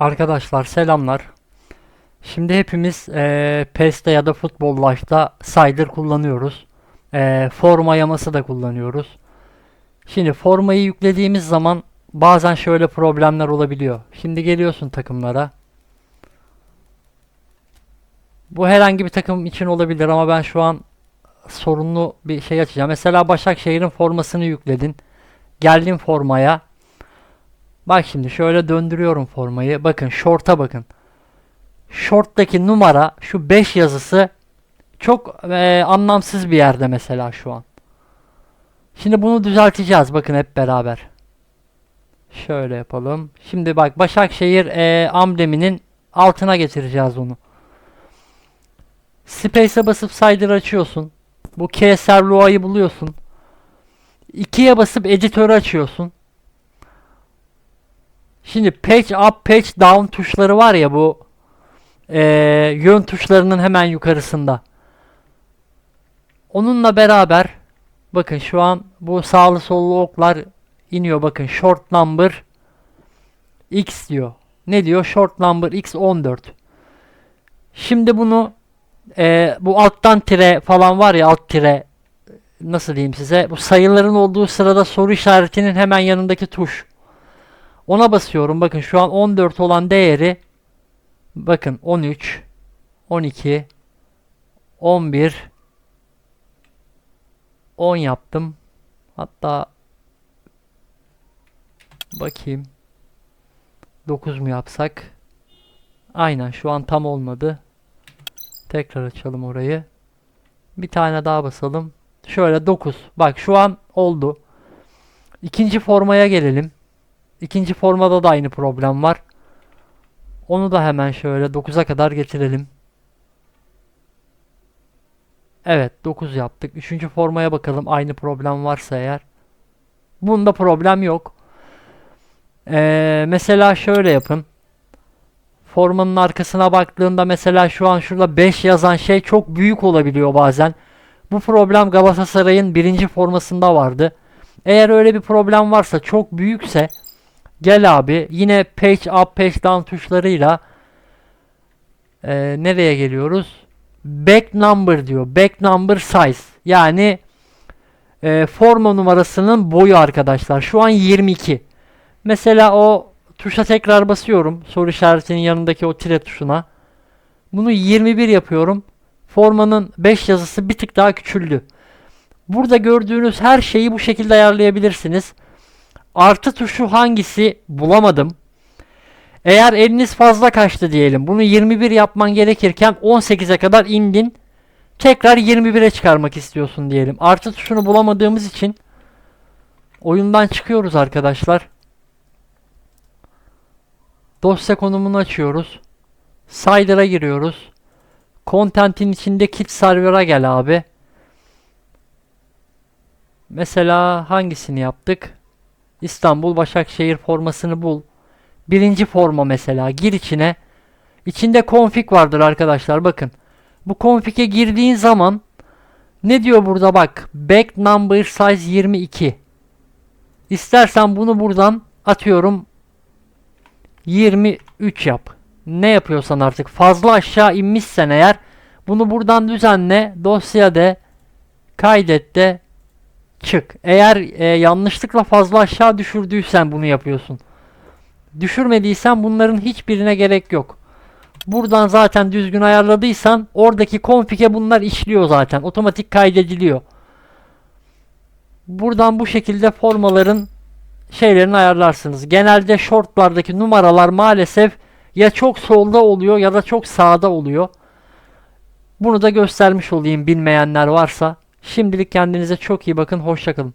Arkadaşlar selamlar. Şimdi hepimiz eee PES'te ya da Futbol Life'da Cider kullanıyoruz. Eee, forma yaması da kullanıyoruz. Şimdi formayı yüklediğimiz zaman bazen şöyle problemler olabiliyor. Şimdi geliyorsun takımlara. Bu herhangi bir takım için olabilir ama ben şu an sorunlu bir şey açacağım. Mesela Başakşehir'in formasını yükledin. Geldin formaya. Bak şimdi şöyle döndürüyorum formayı. Bakın short'a bakın. Short'taki numara şu 5 yazısı çok eee, anlamsız bir yerde mesela şu an. Şimdi bunu düzelteceğiz bakın hep beraber. Şöyle yapalım. Şimdi bak Başakşehir eee ambleminin altına getireceğiz onu. Space'e basıp Cider açıyorsun. Bu KSR Loa'yı buluyorsun. 2'ye basıp editörü açıyorsun. Şimdi page up, page down tuşları var ya bu eee, yön tuşlarının hemen yukarısında. Onunla beraber bakın şu an bu sağlı sollu oklar iniyor bakın short number x diyor. Ne diyor? Short number x 14. Şimdi bunu eee, bu alttan tire falan var ya alt tire nasıl diyeyim size bu sayıların olduğu sırada soru işaretinin hemen yanındaki tuş. Ona basıyorum. Bakın şu an 14 olan değeri bakın 13 12 11 10 yaptım. Hatta bakayım 9 mu yapsak? Aynen şu an tam olmadı. Tekrar açalım orayı. Bir tane daha basalım. Şöyle 9. Bak şu an oldu. İkinci formaya gelelim. İkinci formada da aynı problem var. Onu da hemen şöyle 9'a kadar getirelim. Evet 9 yaptık. Üçüncü formaya bakalım aynı problem varsa eğer. Bunda problem yok. Ee, mesela şöyle yapın. Formanın arkasına baktığında mesela şu an şurada 5 yazan şey çok büyük olabiliyor bazen. Bu problem Galatasaray'ın birinci formasında vardı. Eğer öyle bir problem varsa çok büyükse Gel abi yine page up page down tuşlarıyla eee, nereye geliyoruz? Back number diyor. Back number size. Yani eee, forma numarasının boyu arkadaşlar. Şu an 22. Mesela o tuşa tekrar basıyorum. Soru işaretinin yanındaki o tire tuşuna. Bunu 21 yapıyorum. Formanın 5 yazısı bir tık daha küçüldü. Burada gördüğünüz her şeyi bu şekilde ayarlayabilirsiniz. Artı tuşu hangisi bulamadım. Eğer eliniz fazla kaçtı diyelim. Bunu 21 yapman gerekirken 18'e kadar indin. Tekrar 21'e çıkarmak istiyorsun diyelim. Artı tuşunu bulamadığımız için oyundan çıkıyoruz arkadaşlar. Dosya konumunu açıyoruz. Cider'a giriyoruz. Content'in içinde kit server'a gel abi. Mesela hangisini yaptık? İstanbul Başakşehir formasını bul. Birinci forma mesela gir içine. İçinde config vardır arkadaşlar bakın. Bu config'e girdiğin zaman ne diyor burada bak. Back number size 22. İstersen bunu buradan atıyorum 23 yap. Ne yapıyorsan artık fazla aşağı inmişsen eğer bunu buradan düzenle dosya de kaydet de çık. Eğer e, yanlışlıkla fazla aşağı düşürdüysen bunu yapıyorsun. Düşürmediysen bunların hiçbirine gerek yok. Buradan zaten düzgün ayarladıysan oradaki config'e bunlar işliyor zaten. Otomatik kaydediliyor. Buradan bu şekilde formaların şeylerini ayarlarsınız. Genelde shortlardaki numaralar maalesef ya çok solda oluyor ya da çok sağda oluyor. Bunu da göstermiş olayım bilmeyenler varsa. Şimdilik kendinize çok iyi bakın. Hoşçakalın.